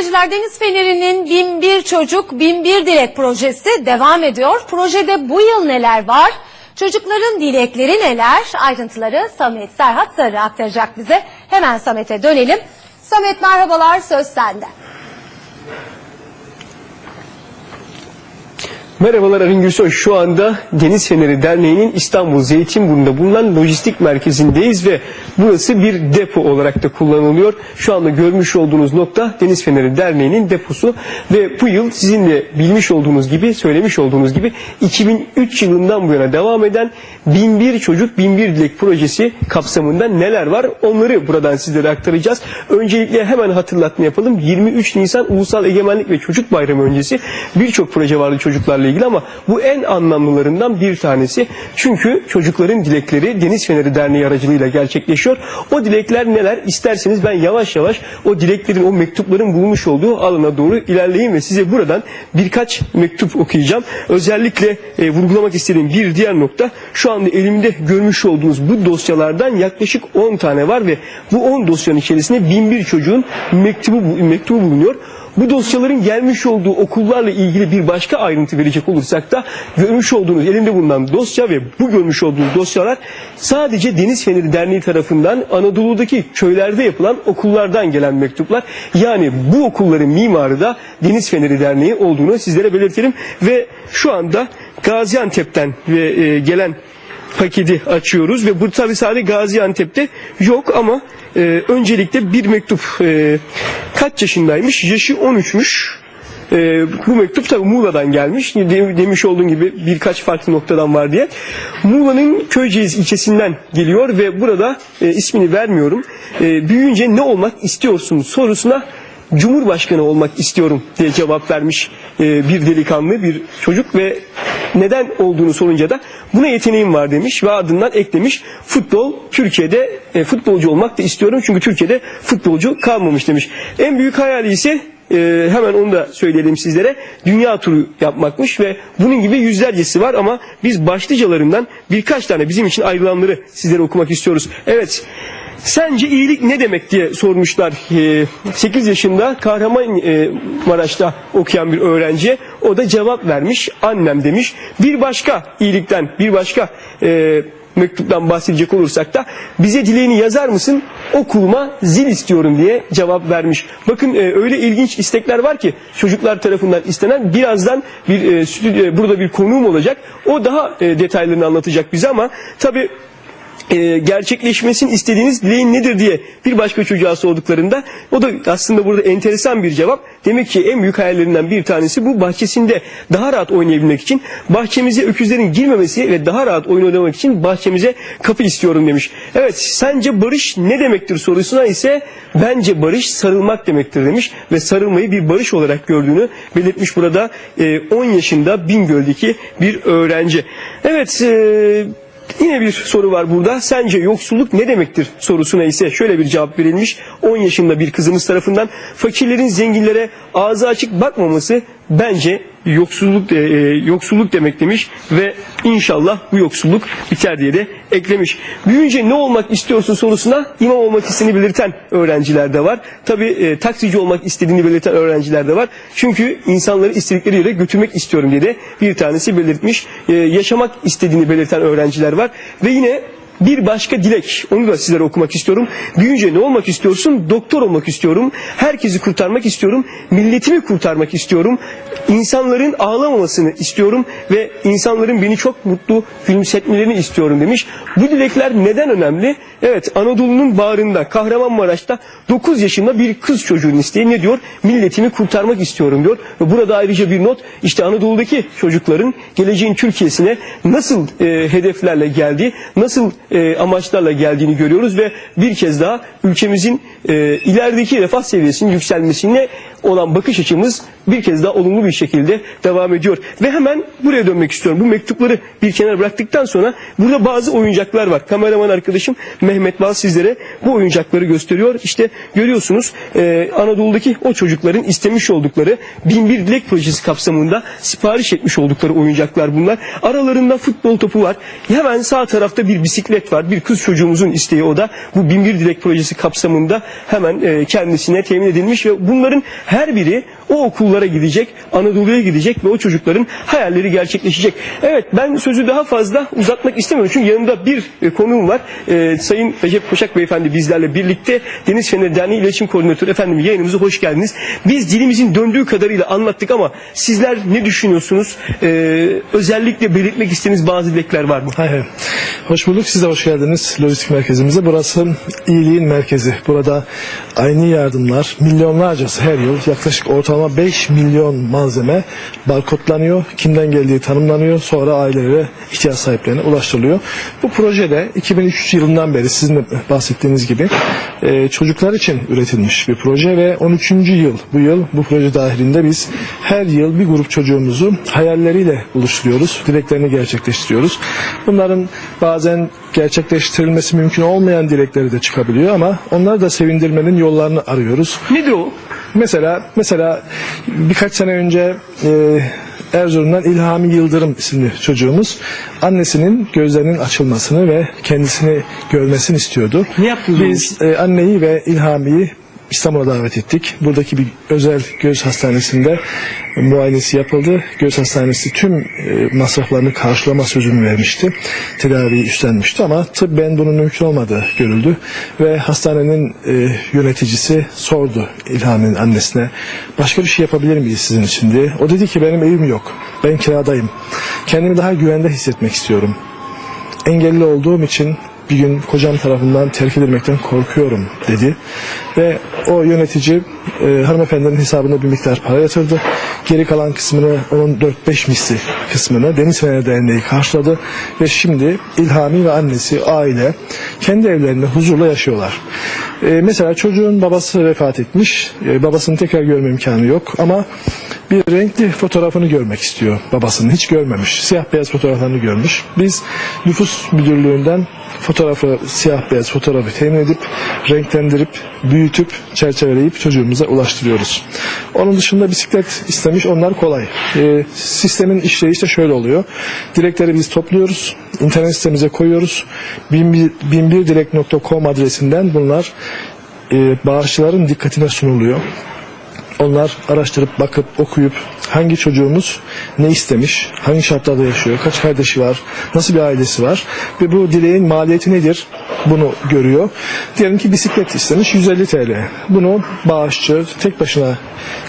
seyirciler Deniz Feneri'nin 1001 Çocuk 1001 Dilek projesi devam ediyor. Projede bu yıl neler var? Çocukların dilekleri neler? Ayrıntıları Samet Serhat Sarı aktaracak bize. Hemen Samet'e dönelim. Samet merhabalar söz sende. Merhabalar Arın Gülsoy. Şu anda Deniz Feneri Derneği'nin İstanbul Zeytinburnu'nda bulunan lojistik merkezindeyiz ve burası bir depo olarak da kullanılıyor. Şu anda görmüş olduğunuz nokta Deniz Feneri Derneği'nin deposu ve bu yıl sizin de bilmiş olduğunuz gibi, söylemiş olduğunuz gibi 2003 yılından bu yana devam eden 1001 Çocuk 1001 Dilek projesi kapsamında neler var onları buradan sizlere aktaracağız. Öncelikle hemen hatırlatma yapalım. 23 Nisan Ulusal Egemenlik ve Çocuk Bayramı öncesi birçok proje vardı çocuklarla ilgili ama bu en anlamlılarından bir tanesi. Çünkü çocukların dilekleri Deniz Feneri Derneği aracılığıyla gerçekleşiyor. O dilekler neler? İsterseniz ben yavaş yavaş o dileklerin, o mektupların bulmuş olduğu alana doğru ilerleyeyim ve size buradan birkaç mektup okuyacağım. Özellikle e, vurgulamak istediğim bir diğer nokta şu anda elimde görmüş olduğunuz bu dosyalardan yaklaşık 10 tane var ve bu 10 dosyanın içerisinde 1001 çocuğun mektubu, mektubu bulunuyor. Bu dosyaların gelmiş olduğu okullarla ilgili bir başka ayrıntı verecek olursak da görmüş olduğunuz elimde bulunan dosya ve bu görmüş olduğunuz dosyalar sadece Deniz Feneri Derneği tarafından Anadolu'daki köylerde yapılan okullardan gelen mektuplar. Yani bu okulların mimarı da Deniz Feneri Derneği olduğunu sizlere belirtelim ve şu anda Gaziantep'ten ve e, gelen paketi açıyoruz ve bu tabi sadece Gaziantep'te yok ama e, öncelikle bir mektup e, kaç yaşındaymış? Yaşı 13'müş. E, bu mektup tabi Muğla'dan gelmiş. De- demiş olduğum gibi birkaç farklı noktadan var diye. Muğla'nın Köyceğiz ilçesinden geliyor ve burada e, ismini vermiyorum. E, büyüyünce ne olmak istiyorsun sorusuna Cumhurbaşkanı olmak istiyorum diye cevap vermiş e, bir delikanlı bir çocuk ve neden olduğunu sorunca da buna yeteneğim var demiş ve ardından eklemiş futbol Türkiye'de e, futbolcu olmak da istiyorum çünkü Türkiye'de futbolcu kalmamış demiş. En büyük hayali ise e, hemen onu da söyleyelim sizlere dünya turu yapmakmış ve bunun gibi yüzlercesi var ama biz başlıcalarından birkaç tane bizim için ayrılanları sizlere okumak istiyoruz. Evet Sence iyilik ne demek diye sormuşlar. Ee, 8 yaşında Kahramanmaraş'ta okuyan bir öğrenciye. O da cevap vermiş. Annem demiş. Bir başka iyilikten, bir başka e, mektuptan bahsedecek olursak da bize dileğini yazar mısın? Okuluma zil istiyorum diye cevap vermiş. Bakın e, öyle ilginç istekler var ki çocuklar tarafından istenen birazdan bir e, stüdyo, burada bir konuğum olacak. O daha e, detaylarını anlatacak bize ama tabii e, gerçekleşmesini istediğiniz dileğin nedir diye bir başka çocuğa sorduklarında o da aslında burada enteresan bir cevap. Demek ki en büyük hayallerinden bir tanesi bu bahçesinde daha rahat oynayabilmek için bahçemize öküzlerin girmemesi ve daha rahat oyun oynamak için bahçemize kapı istiyorum demiş. Evet sence barış ne demektir sorusuna ise bence barış sarılmak demektir demiş ve sarılmayı bir barış olarak gördüğünü belirtmiş burada e, 10 yaşında Bingöl'deki bir öğrenci. Evet e, Yine bir soru var burada. Sence yoksulluk ne demektir sorusuna ise şöyle bir cevap verilmiş. 10 yaşında bir kızımız tarafından fakirlerin zenginlere ağzı açık bakmaması bence yoksulluk e, e, yoksulluk demek demiş ve inşallah bu yoksulluk biter diye de eklemiş. Büyüyünce ne olmak istiyorsun sorusuna imam olmak istediğini belirten öğrenciler de var. Tabi e, taksici olmak istediğini belirten öğrenciler de var. Çünkü insanları istedikleri yere götürmek istiyorum diye de bir tanesi belirtmiş. E, yaşamak istediğini belirten öğrenciler var. Ve yine bir başka dilek. Onu da sizlere okumak istiyorum. Büyüyünce ne olmak istiyorsun? Doktor olmak istiyorum. Herkesi kurtarmak istiyorum. Milletimi kurtarmak istiyorum. İnsanların ağlamamasını istiyorum ve insanların beni çok mutlu gülümsetmelerini istiyorum demiş. Bu dilekler neden önemli? Evet Anadolu'nun bağrında Kahramanmaraş'ta 9 yaşında bir kız çocuğun isteği ne diyor? Milletimi kurtarmak istiyorum diyor. Ve burada ayrıca bir not işte Anadolu'daki çocukların geleceğin Türkiye'sine nasıl e, hedeflerle geldiği, nasıl e, amaçlarla geldiğini görüyoruz ve bir kez daha ülkemizin e, ilerideki refah seviyesinin yükselmesine olan bakış açımız bir kez daha olumlu bir şekilde devam ediyor. Ve hemen buraya dönmek istiyorum. Bu mektupları bir kenara bıraktıktan sonra burada bazı oyuncaklar var. Kameraman arkadaşım Mehmet Bal sizlere bu oyuncakları gösteriyor. İşte görüyorsunuz e, Anadolu'daki o çocukların istemiş oldukları Binbir Dilek Projesi kapsamında sipariş etmiş oldukları oyuncaklar bunlar. Aralarında futbol topu var. Hemen sağ tarafta bir bisiklet var. Bir kız çocuğumuzun isteği o da. Bu Binbir Dilek Projesi kapsamında hemen e, kendisine temin edilmiş ve bunların her biri o okullara gidecek, Anadolu'ya gidecek ve o çocukların hayalleri gerçekleşecek. Evet ben sözü daha fazla uzatmak istemiyorum çünkü yanımda bir e, konuğum var. E, Sayın Recep Koşak Beyefendi bizlerle birlikte Deniz Feneri Derneği İletişim Koordinatörü efendim yayınımıza hoş geldiniz. Biz dilimizin döndüğü kadarıyla anlattık ama sizler ne düşünüyorsunuz? E, özellikle belirtmek istediğiniz bazı dilekler var mı? Hayır. Hoş bulduk. Siz de hoş geldiniz lojistik merkezimize. Burası iyiliğin merkezi. Burada aynı yardımlar milyonlarcası her yıl yaklaşık ortalama 5 milyon malzeme barkodlanıyor. Kimden geldiği tanımlanıyor. Sonra ailelere ihtiyaç sahiplerine ulaştırılıyor. Bu projede 2003 yılından beri sizin de bahsettiğiniz gibi e, çocuklar için üretilmiş bir proje ve 13. yıl bu yıl bu proje dahilinde biz her yıl bir grup çocuğumuzu hayalleriyle buluşturuyoruz. Dileklerini gerçekleştiriyoruz. Bunların bazen gerçekleştirilmesi mümkün olmayan dilekleri de çıkabiliyor ama onları da sevindirmenin yollarını arıyoruz. Nedir o? Mesela mesela birkaç sene önce e, Erzurum'dan İlhami Yıldırım isimli çocuğumuz annesinin gözlerinin açılmasını ve kendisini görmesini istiyordu. Ne yaptınız Biz e, anneyi ve İlhami'yi İstanbul'a davet ettik. Buradaki bir özel göz hastanesinde muayenesi yapıldı. Göz hastanesi tüm e, masraflarını karşılama sözünü vermişti. Tedaviyi üstlenmişti ama tıbben bunun mümkün olmadığı görüldü. Ve hastanenin e, yöneticisi sordu İlhan'ın annesine başka bir şey yapabilir miyiz sizin için diye. O dedi ki benim evim yok. Ben kiradayım. Kendimi daha güvende hissetmek istiyorum. Engelli olduğum için bir gün kocam tarafından terk edilmekten korkuyorum dedi. Ve o yönetici e, hanımefendinin hesabına bir miktar para yatırdı. Geri kalan kısmını onun 4-5 misli kısmını Deniz Fener Derneği karşıladı. Ve şimdi İlhami ve annesi aile kendi evlerinde huzurla yaşıyorlar. E, mesela çocuğun babası vefat etmiş. E, babasını tekrar görme imkanı yok ama bir renkli fotoğrafını görmek istiyor babasının. Hiç görmemiş. Siyah beyaz fotoğraflarını görmüş. Biz nüfus müdürlüğünden fotoğrafı, siyah beyaz fotoğrafı temin edip, renklendirip, büyütüp, çerçeveleyip çocuğumuza ulaştırıyoruz. Onun dışında bisiklet istemiş, onlar kolay. Ee, sistemin işleyiş de şöyle oluyor. Dilekleri biz topluyoruz, internet sitemize koyuyoruz. 1001dilek.com adresinden bunlar e, bağışçıların dikkatine sunuluyor. Onlar araştırıp bakıp okuyup hangi çocuğumuz ne istemiş, hangi şartlarda yaşıyor, kaç kardeşi var, nasıl bir ailesi var ve bu dileğin maliyeti nedir bunu görüyor. Diyelim ki bisiklet istemiş 150 TL. Bunu bağışçı tek başına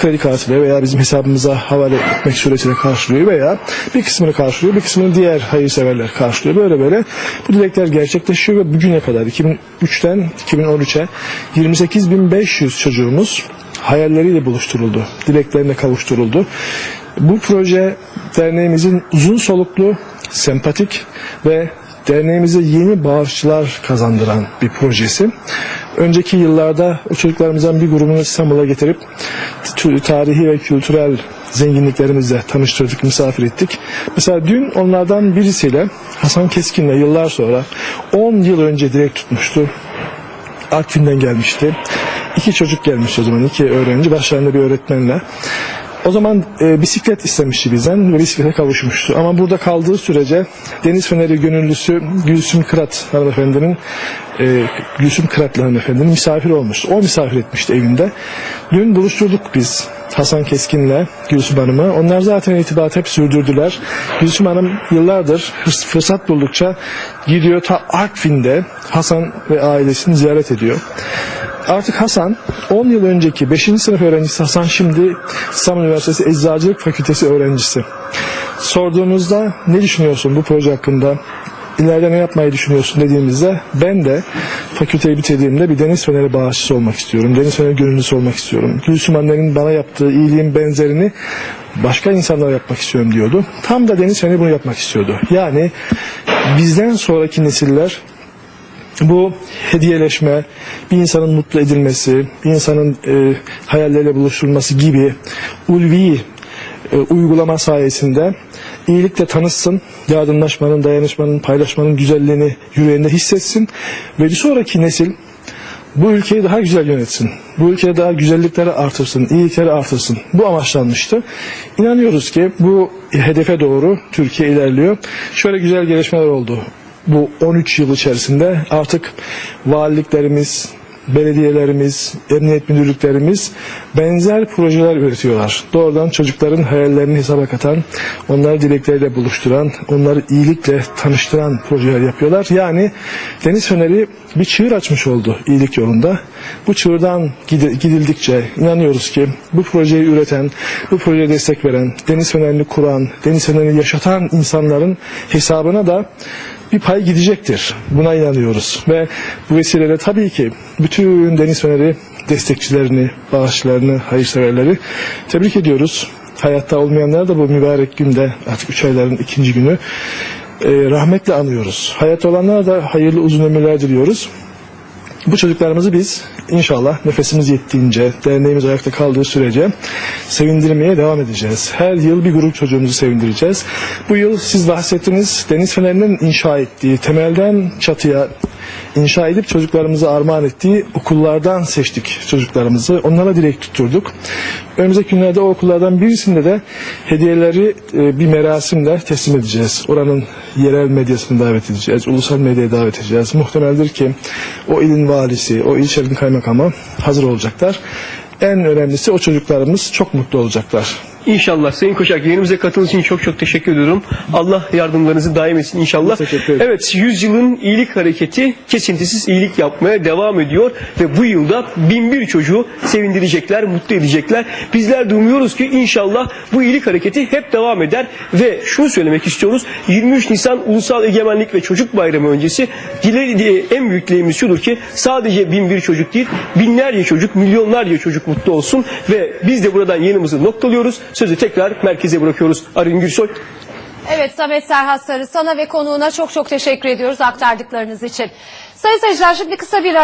kredi kartıyla veya bizim hesabımıza havale etmek suretiyle karşılıyor veya bir kısmını karşılıyor, bir kısmını diğer hayırseverler karşılıyor. Böyle böyle bu dilekler gerçekleşiyor ve bugüne kadar 2003'ten 2013'e 28.500 çocuğumuz hayalleriyle buluşturuldu, dileklerine kavuşturuldu. Bu proje derneğimizin uzun soluklu, sempatik ve derneğimize yeni bağışçılar kazandıran bir projesi. Önceki yıllarda çocuklarımızdan bir grubunu İstanbul'a getirip tarihi ve kültürel zenginliklerimizle tanıştırdık, misafir ettik. Mesela dün onlardan birisiyle Hasan Keskin'le yıllar sonra 10 yıl önce direkt tutmuştu. Artvin'den gelmişti. İki çocuk gelmiş o zaman, iki öğrenci başlarında bir öğretmenle. O zaman e, bisiklet istemişti bizden ve bisiklete kavuşmuştu. Ama burada kaldığı sürece Deniz Feneri gönüllüsü Gülsüm Kırat hanımefendinin e, Gülsüm Kıratlı hanımefendinin misafir olmuştu. O misafir etmişti evinde. Dün buluşturduk biz Hasan Keskin'le Gülsüm Hanım'ı. Onlar zaten irtibatı hep sürdürdüler. Gülsüm Hanım yıllardır fırsat buldukça gidiyor ta Artvin'de Hasan ve ailesini ziyaret ediyor. Artık Hasan 10 yıl önceki 5. sınıf öğrencisi Hasan şimdi İstanbul Üniversitesi Eczacılık Fakültesi öğrencisi. Sorduğunuzda ne düşünüyorsun bu proje hakkında? İleride ne yapmayı düşünüyorsun dediğimizde ben de fakülteyi bitirdiğimde bir deniz feneri bağışçısı olmak istiyorum. Deniz feneri gönüllüsü olmak istiyorum. Gülsüm annenin bana yaptığı iyiliğin benzerini başka insanlara yapmak istiyorum diyordu. Tam da deniz feneri bunu yapmak istiyordu. Yani bizden sonraki nesiller bu hediyeleşme, bir insanın mutlu edilmesi, bir insanın e, hayalleriyle buluşturulması gibi ulvi e, uygulama sayesinde iyilikle tanışsın, yardımlaşmanın, dayanışmanın, paylaşmanın güzelliğini yüreğinde hissetsin ve bir sonraki nesil bu ülkeyi daha güzel yönetsin. Bu ülkede daha güzellikleri artırsın, iyilikleri artırsın. Bu amaçlanmıştı. İnanıyoruz ki bu hedefe doğru Türkiye ilerliyor. Şöyle güzel gelişmeler oldu. Bu 13 yıl içerisinde artık valiliklerimiz, belediyelerimiz, emniyet müdürlüklerimiz benzer projeler üretiyorlar. Doğrudan çocukların hayallerini hesaba katan, onları dilekleriyle buluşturan, onları iyilikle tanıştıran projeler yapıyorlar. Yani Deniz Feneri bir çığır açmış oldu iyilik yolunda. Bu çığırdan gidildikçe inanıyoruz ki bu projeyi üreten, bu projeye destek veren, Deniz Feneri'ni kuran, Deniz Feneri'ni yaşatan insanların hesabına da bir pay gidecektir. Buna inanıyoruz. Ve bu vesileyle tabii ki bütün Deniz Feneri destekçilerini, bağışçılarını, hayırseverleri tebrik ediyoruz. Hayatta olmayanlar da bu mübarek günde artık üç ayların ikinci günü e, rahmetle anıyoruz. Hayatta olanlar da hayırlı uzun ömürler diliyoruz. Bu çocuklarımızı biz inşallah nefesimiz yettiğince, derneğimiz ayakta kaldığı sürece sevindirmeye devam edeceğiz. Her yıl bir grup çocuğumuzu sevindireceğiz. Bu yıl siz bahsettiniz Deniz Fener'in inşa ettiği, temelden çatıya inşa edip çocuklarımıza armağan ettiği okullardan seçtik çocuklarımızı. Onlara dilek tutturduk. Önümüzdeki günlerde o okullardan birisinde de hediyeleri e, bir merasimle teslim edeceğiz. Oranın yerel medyasını davet edeceğiz. Ulusal medyaya davet edeceğiz. Muhtemeldir ki o ilin valisi, o ilçenin kaymakamı hazır olacaklar. En önemlisi o çocuklarımız çok mutlu olacaklar. İnşallah Sayın Koçak yayınımıza katıldığınız için çok çok teşekkür ediyorum. Allah yardımlarınızı daim etsin inşallah. Evet 100 yılın iyilik hareketi kesintisiz iyilik yapmaya devam ediyor ve bu yılda bin bir çocuğu sevindirecekler, mutlu edecekler. Bizler de umuyoruz ki inşallah bu iyilik hareketi hep devam eder ve şunu söylemek istiyoruz. 23 Nisan Ulusal Egemenlik ve Çocuk Bayramı öncesi diye en büyük dileğimiz şudur ki sadece bin bir çocuk değil binlerce çocuk, milyonlarca çocuk mutlu olsun ve biz de buradan yayınımızı noktalıyoruz. Sözü tekrar merkeze bırakıyoruz. Arın Gürsoy. Evet Samet Serhat Sarı sana ve konuğuna çok çok teşekkür ediyoruz aktardıklarınız için. Sayın seyirciler şimdi kısa bir.